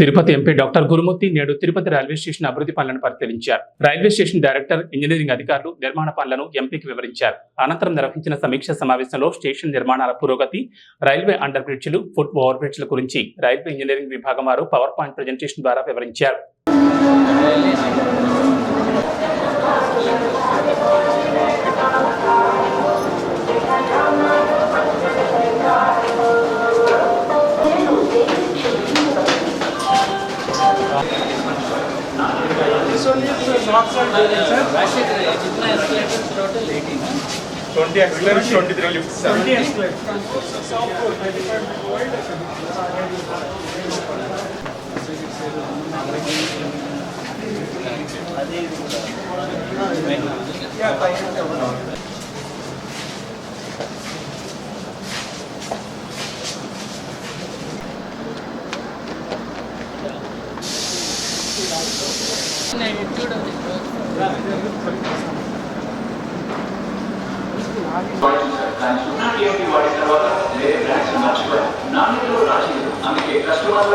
Tirupati MP doctor గురుమూర్తి నేడు Tirupati railway station అభివృద్ధి పనులను పరిశీలించారు. రైల్వే స్టేషన్ డైరెక్టర్ ఇంజనీరింగ్ అధికారులు నిర్మాణ పనులను ఎంపీకి వివరించారు. అనంతరం నిర్వహించిన సమీక్ష సమావేశంలో స్టేషన్ నిర్మాణాల పురోగతి రైల్వే అండర్ బ్రిడ్జ్లు ఫుట్ ఓవర్ బ్రిడ్జ్ల గురించి రైల్వే ఇంజనీరింగ్ విభాగం వారు పవర్ పాయింట్ ప్రజెంటేషన్ ద్వారా వివరించారు. 20 accelerators, 23 lifts, sir. 20 escalators. వాడిన తర్వాత వేరే బ్రాండ్స్ మర్చిపోయారు నాణ్యతలో రాజీ అందుకే కస్టమర్ల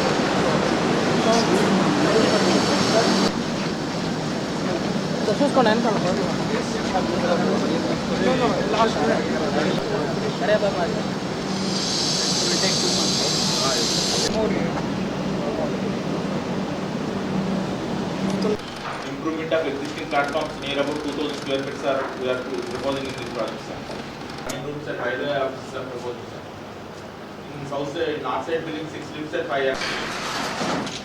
చూసుకోండి వెనకాల అరే బాబా Improvement of existing platforms near about 2000 square feet, sir, we are proposing in this project, sir. Nine rooms at railway offices are proposed, sir. In south side, north side building, six lifts at five.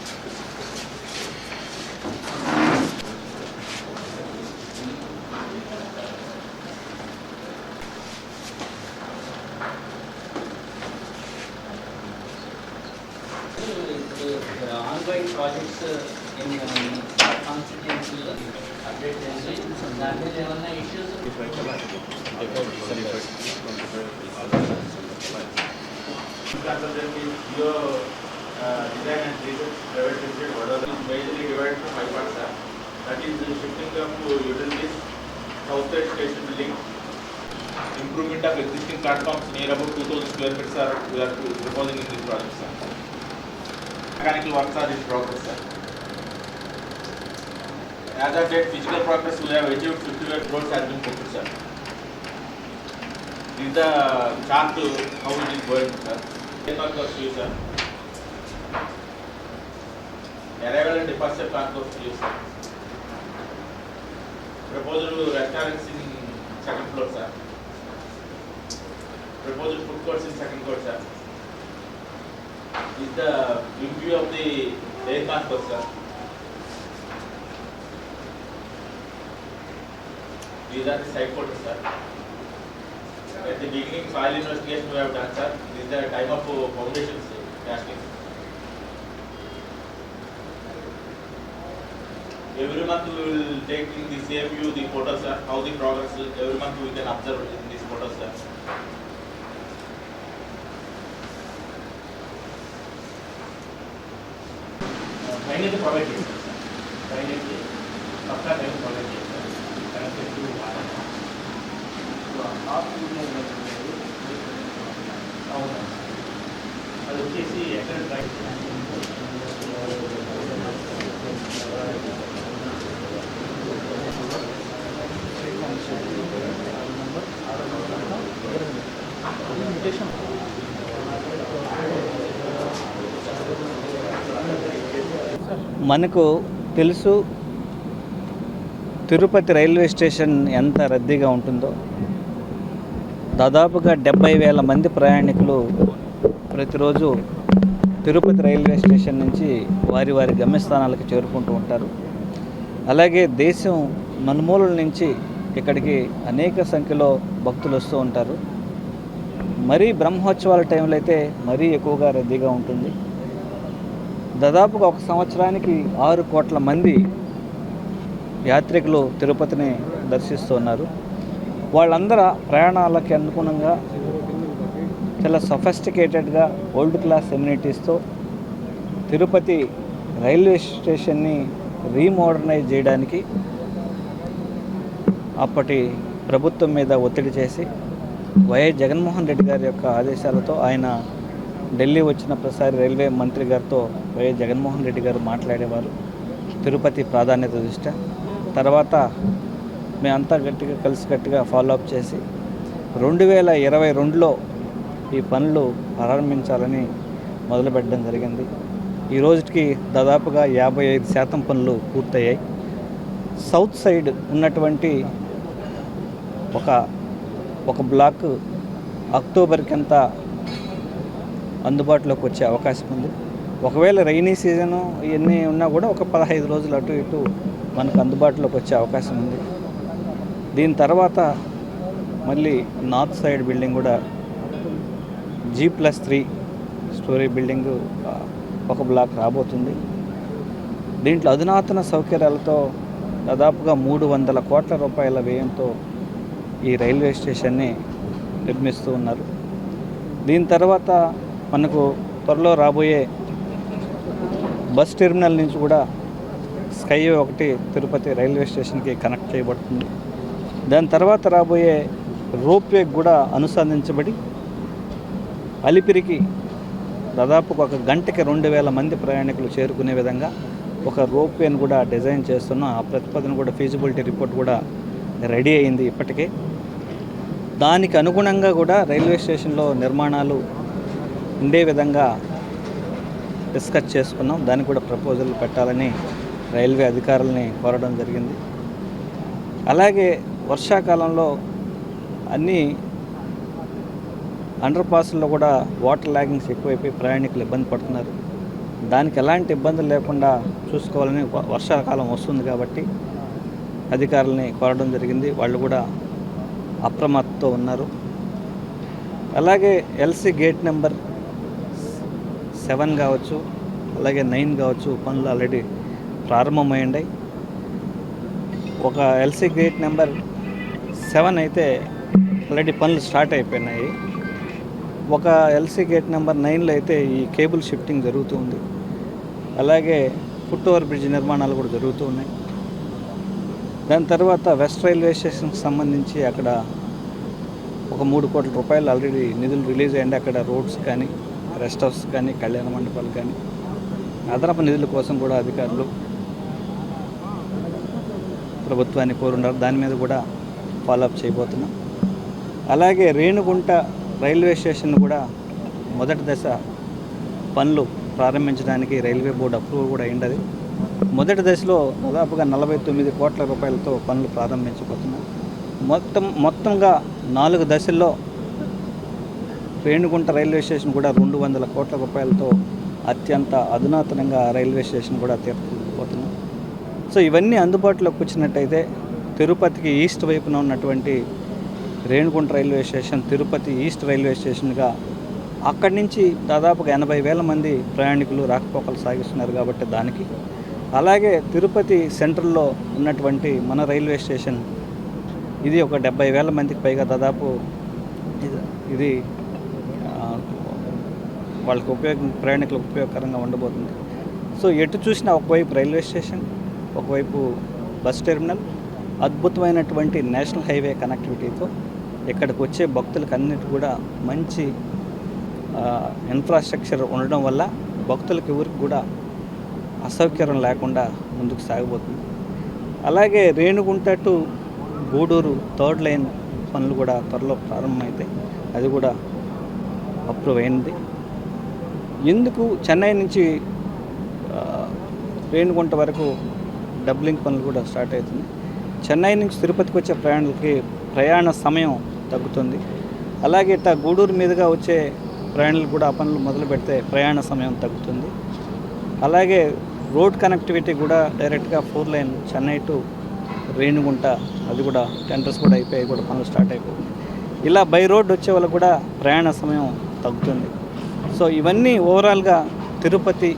Ongoing projects in కాన్స్టిట్యున్సీలో update చేసి దాంట్లో ఏమన్నా issues Consultancy, Geo, uh, design and research, private limited, Vadodara is majorly divided into five parts, sir. That is the shifting of utilities, south side station building, improvement of existing platforms near about 2000 square feet, sir, we are proposing in this project, sir. Mechanical works are in progress, sir. As of date, physical progress, we have achieved 58 crores has been booked, sir. This is the chart to how it is going, sir. Take out the sir. Arrival and departure of you sir. proposal restaurants in second floor, sir. Proposed food courts in second floor, sir. Is the in view of the air concourse, sir. These are the site photos, sir. At the beginning, soil investigation we have done, sir. This is the time of uh, foundations casting. Every month we will take in the same view the photos, sir, how the progress, every month we can observe in these photos, sir. Drainage provide చేస్తారు sir drainage pucca drainage provide చేస్తారు connected to water అవును అది వచ్చేసి ఎక్కడ drive మనకు తెలుసు Tirupati railway station ఎంత రద్దీగా ఉంటుందో. దాదాపుగా డెబ్బై వేల మంది ప్రయాణికులు ప్రతిరోజు తిరుపతి రైల్వే స్టేషన్ నుంచి వారి వారి గమ్యస్థానాలకు చేరుకుంటూ ఉంటారు. అలాగే దేశం నలుమూలల నుంచి ఇక్కడికి అనేక సంఖ్యలో భక్తులు వస్తూ ఉంటారు. మరీ బ్రహ్మోత్సవాల టైంలో అయితే మరీ ఎక్కువగా రద్దీగా ఉంటుంది. దాదాపుగా ఒక సంవత్సరానికి ఆరు కోట్ల మంది యాత్రికులు తిరుపతిని దర్శిస్తున్నారు వాళ్ళందరూ ప్రయాణాలకి అనుగుణంగా చాలా సఫెస్టికేటెడ్గా ఓల్డ్ క్లాస్ ఎమ్యూనిటీస్తో తిరుపతి రైల్వే స్టేషన్ని రీమోడర్నైజ్ చేయడానికి అప్పటి ప్రభుత్వం మీద ఒత్తిడి చేసి వైఎస్ జగన్మోహన్ రెడ్డి గారి యొక్క ఆదేశాలతో ఆయన ఢిల్లీ వచ్చిన ప్రసారి రైల్వే మంత్రి గారితో వైఎస్ జగన్మోహన్ రెడ్డి గారు మాట్లాడేవారు. తిరుపతి ప్రాధాన్యత దృష్ట్యా తర్వాత మేమంతా గట్టిగా కలిసికట్టుగా ఫాలో అప్ చేసి రెండు వేల ఇరవై రెండులో ఈ పనులు ప్రారంభించాలని మొదలుపెట్టడం జరిగింది. ఈ రోజుకి దాదాపుగా యాభై ఐదు శాతం పనులు పూర్తయ్యాయి. సౌత్ సైడ్ ఉన్నటువంటి ఒక ఒక బ్లాక్ అక్టోబర్కి అంతా అందుబాటులోకి వచ్చే అవకాశం ఉంది. ఒకవేళ రైనీ సీజను ఇవన్నీ ఉన్నా కూడా ఒక పదహైదు రోజులు అటు ఇటు మనకు అందుబాటులోకి వచ్చే అవకాశం ఉంది. దీని తర్వాత మళ్ళీ నార్త్ సైడ్ బిల్డింగ్ కూడా G plus three storey building ఒక బ్లాక్ రాబోతుంది. దీంట్లో అధునాతన సౌకర్యాలతో దాదాపుగా మూడు వందల కోట్ల రూపాయల వ్యయంతో ఈ రైల్వే స్టేషన్ని నిర్మిస్తూ ఉన్నారు. దీని తర్వాత మనకు త్వరలో రాబోయే బస్ టెర్మినల్ నుంచి కూడా స్కైవే ఒకటి తిరుపతి రైల్వే స్టేషన్కి కనెక్ట్ చేయబడుతుంది. దాని తర్వాత రాబోయే రోప్వే కూడా అనుసంధించబడి అలిపిరికి దాదాపు ఒక గంటకి రెండు వేల మంది ప్రయాణికులు చేరుకునే విధంగా ఒక రోప్వేని కూడా డిజైన్ చేస్తున్నాం ఆ ప్రతిపాదన కూడా ఫీజిబిలిటీ రిపోర్ట్ కూడా రెడీ అయింది ఇప్పటికే. దానికి అనుగుణంగా కూడా రైల్వే స్టేషన్లో నిర్మాణాలు ఉండే విధంగా డిస్కస్ చేసుకున్నాం. దానికి కూడా ప్రపోజల్ పెట్టాలని రైల్వే అధికారులని కోరడం జరిగింది. అలాగే వర్షాకాలంలో అన్ని అండర్ పాస్లో కూడా వాటర్ లాగింగ్స్ ఎక్కువైపోయి ప్రయాణికులు ఇబ్బంది పడుతున్నారు. దానికి ఎలాంటి ఇబ్బందులు లేకుండా చూసుకోవాలని వర్షాకాలం వస్తుంది కాబట్టి అధికారులని కోరడం జరిగింది. వాళ్ళు కూడా అప్రమత్తతో ఉన్నారు. అలాగే ఎల్సీ గేట్ నెంబర్ సెవెన్ కావచ్చు అలాగే నైన్ కావచ్చు పనులు ఆల్రెడీ ప్రారంభమైండాయి ఒక ఎల్సీ గేట్ నెంబర్ సెవెన్ అయితే ఆల్రెడీ పనులు స్టార్ట్ అయిపోయినాయి. ఒక ఎల్సీ గేట్ నెంబర్ నైన్లో అయితే ఈ కేబుల్ షిఫ్టింగ్ జరుగుతుంది అలాగే ఫుట్ ఓవర్ బ్రిడ్జ్ నిర్మాణాలు కూడా జరుగుతూ ఉన్నాయి. దాని తర్వాత వెస్ట్ రైల్వే స్టేషన్కి సంబంధించి అక్కడ ఒక మూడు కోట్ల రూపాయలు ఆల్రెడీ నిధులు రిలీజ్ అయ్యండి అక్కడ రోడ్స్ కానీ రెస్ట్ హౌస్ కానీ కళ్యాణ మండపాలు కానీ అదనపు నిధుల కోసం కూడా అధికారులు ప్రభుత్వాన్ని కోరున్నారు. దాని మీద కూడా ఫాలోఅప్ చేయబోతున్నాం. అలాగే రేణుగుంట రైల్వే స్టేషన్ కూడా మొదటి దశ పనులు ప్రారంభించడానికి రైల్వే బోర్డు అప్రూవల్ కూడా అయింది మొదటి దశలో దాదాపుగా నలభై తొమ్మిది కోట్ల రూపాయలతో పనులు ప్రారంభించబోతున్నాం మొత్తం మొత్తంగా నాలుగు దశల్లో రేణుగుంట రైల్వే స్టేషన్ కూడా రెండు వందల కోట్ల రూపాయలతో అత్యంత అధునాతనంగా రైల్వే స్టేషన్ కూడా తీర్చిపోతున్నాం సో ఇవన్నీ అందుబాటులోకి వచ్చినట్టయితే తిరుపతికి ఈస్ట్ వైపున ఉన్నటువంటి Renigunta railway station Tirupati east railway స్టేషన్గా అక్కడి నుంచి దాదాపుగా ఎనభై వేల మంది ప్రయాణికులు రాకపోకలు సాగిస్తున్నారు కాబట్టి దానికి. అలాగే తిరుపతి సెంట్రల్లో ఉన్నటువంటి మన రైల్వే స్టేషన్ ఇది ఒక డెబ్బై వేల మందికి పైగా దాదాపు ఇది వాళ్ళకి ఉపయోగ ప్రయాణికులకు ఉపయోగకరంగా ఉండబోతుంది. సో ఎటు చూసినా ఒకవైపు రైల్వే స్టేషన్ ఒకవైపు బస్ టెర్మినల్ అద్భుతమైనటువంటి నేషనల్ హైవే కనెక్టివిటీతో ఇక్కడికి వచ్చే భక్తులకు అన్నిటి కూడా మంచి ఇన్ఫ్రాస్ట్రక్చర్ ఉండడం వల్ల భక్తులకి ఎవరికి కూడా అసౌకర్యం లేకుండా ముందుకు సాగిపోతుంది అలాగే Renigunta to Gudur third line పనులు కూడా త్వరలో ప్రారంభమైతాయి అది కూడా అప్రూవ్ అయింది. ఎందుకు చెన్నై నుంచి రేణుగుంట వరకు డబ్లింగ్ పనులు కూడా స్టార్ట్ అవుతుంది. చెన్నై నుంచి తిరుపతికి వచ్చే ప్రయాణాలకి ప్రయాణ సమయం తగ్గుతుంది. అలాగే ఇట్లా గూడూరు మీదుగా వచ్చే ప్రయాణాలు కూడా ఆ పనులు మొదలు పెడితే ప్రయాణ సమయం తగ్గుతుంది. అలాగే రోడ్ కనెక్టివిటీ కూడా డైరెక్ట్గా four line Chennai to Renigunta అది కూడా టెండర్స్ కూడా అయిపోయి కూడా పనులు స్టార్ట్ అయిపోతుంది ఇలా బై రోడ్ వచ్చే వాళ్ళకు కూడా ప్రయాణ సమయం తగ్గుతుంది. సో ఇవన్నీ ఓవరాల్గా తిరుపతి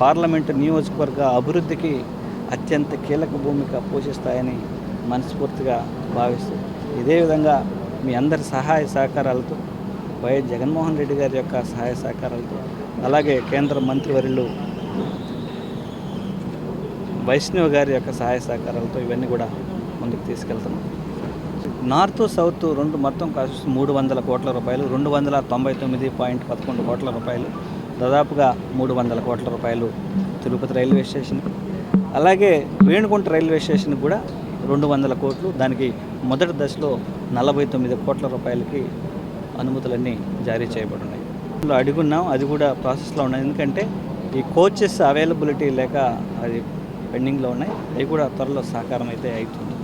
పార్లమెంటు నియోజకవర్గ అభివృద్ధికి అత్యంత కీలక భూమిక పోషిస్తాయని మనస్ఫూర్తిగా భావిస్తూ ఇదే విధంగా మీ అందరి సహాయ సహకారాలతో వైఎస్ జగన్మోహన్ రెడ్డి గారి యొక్క సహాయ సహకారాలతో అలాగే కేంద్ర మంత్రివర్యులు వైష్ణవ్ గారి యొక్క సహాయ సహకారాలతో ఇవన్నీ కూడా ముందుకు తీసుకెళ్తున్నాం. నార్త్ సౌత్ రెండు మొత్తం కాస్ట్ మూడు వందల కోట్ల రూపాయలు రెండు వందల తొంభై తొమ్మిది పాయింట్ పదకొండు కోట్ల రూపాయలు దాదాపుగా మూడు వందల కోట్ల రూపాయలు తిరుపతి రైల్వే స్టేషన్. అలాగే వేణుగుంట రైల్వే స్టేషన్ కూడా రెండు వందల కోట్లు దానికి మొదటి దశలో నలభై తొమ్మిది కోట్ల రూపాయలకి అనుమతులన్నీ జారీ చేయబడి ఉన్నాయి ఇందులో అడుగున్నాం అది కూడా ప్రాసెస్లో ఉన్నాయి. ఎందుకంటే ఈ కోచెస్ అవైలబిలిటీ లేక అది పెండింగ్లో ఉన్నాయి. అవి కూడా త్వరలో సహకారం అయితే అవుతుంది.